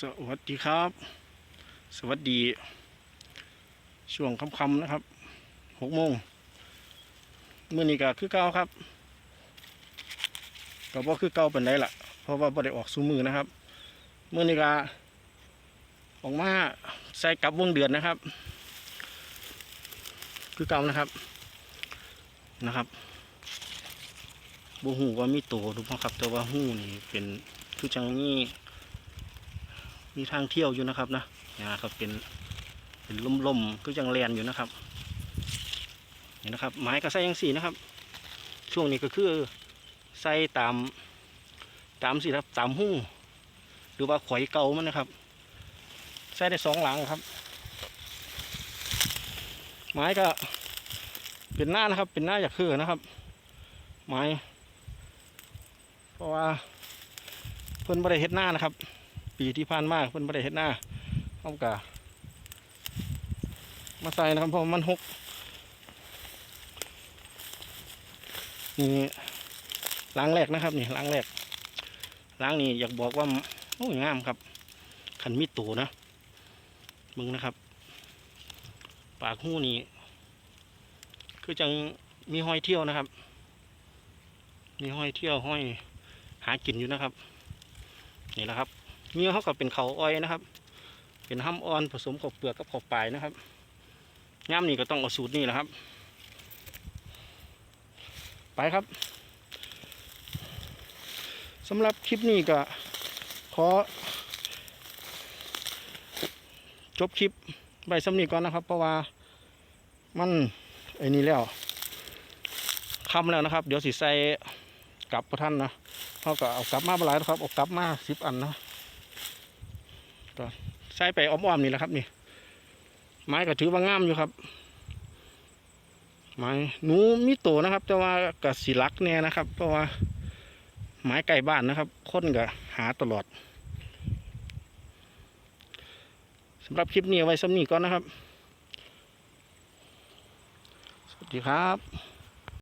สวัสดีครับ สวัสดี ช่วงค่ำๆนะครับหกโมงเมื่อนี้ก็คือเก่าครับก็บ่คือเก่าเป็นไรล่ะ เพราะว่าบ่ได้ออกสูมือนะครับเมื่อนี้ก็ออกมาใส่กับวงเดือนนะครับ คือเก่านะครับนะครับบ่หูว่ามีโตถูกไหมครับแต่ว่าหูนี่เป็นคือจังนี้ มีทางเที่ยวอยู่นะครับนะนะครับเป็นเป็นล่มๆก็ยังแลนอยู่นะครับนี่นนะครับ ไม้ก็ใส่ยังสีนะครับ ช่วงนี้ก็คือใส่ตามตามสิครับตามหู้หรือว่าข่อยเก่ามันนะครับใส่ได้สองหลังครับ ไม้ก็เป็นหน้านะครับ เป็นหน้าจากคือนะครับ ไม้ เพราะว่าเพิ่นบริเฮ็ดหน้านะครับ ปีที่ผ่านมาเพิ่นบ่ได้เฮ็ดหน้าเขากะมาใส่นะครับเพราะมันหกนี่ล้างแรกนะครับ นี่ล้างแรกล้างนี่อยากบอกว่าโอ้ยงามครับขันมีตัวนะมึงนะครับ ปากหูนี่คือจังมีห้อยเที่ยวนะครับ มีห้อยเที่ยวห้อยหากินอยู่นะครับ นี่แหละครับ เนื้อเขาก็เป็นเขาอ้อยนะครับ เป็นห้ำอ่อนผสมกับเปลือกกับขอบปลายนะครับย่ามนี่ก็ต้องเอาสูตรนี่แหละครับ ไปครับสำหรับคลิปนี้ก็ขอ จบคลิปใบสำนีก่อนนะครับ เพราะว่ามันไอ้นี่แล้วคำแล้วนะครับ เดี๋ยวสิใส่กลับประท่านนะเขาก็เอากลับมาบหลายนะครับเอากลับมาสิบอันนะ ใส่ไปอ้อมๆนี่แหละครับนี่ ไม้ก็ถือว่างามอยู่ครับ ไม้หนูมีโตนะครับ แต่ว่ากับสีลักแน่นะครับ เพราะว่าไม้ไก่บ้านนะครับค้นก็หาตลอดสำหรับคลิปนี้ไว้สำนีก่อนนะครับ สวัสดีครับ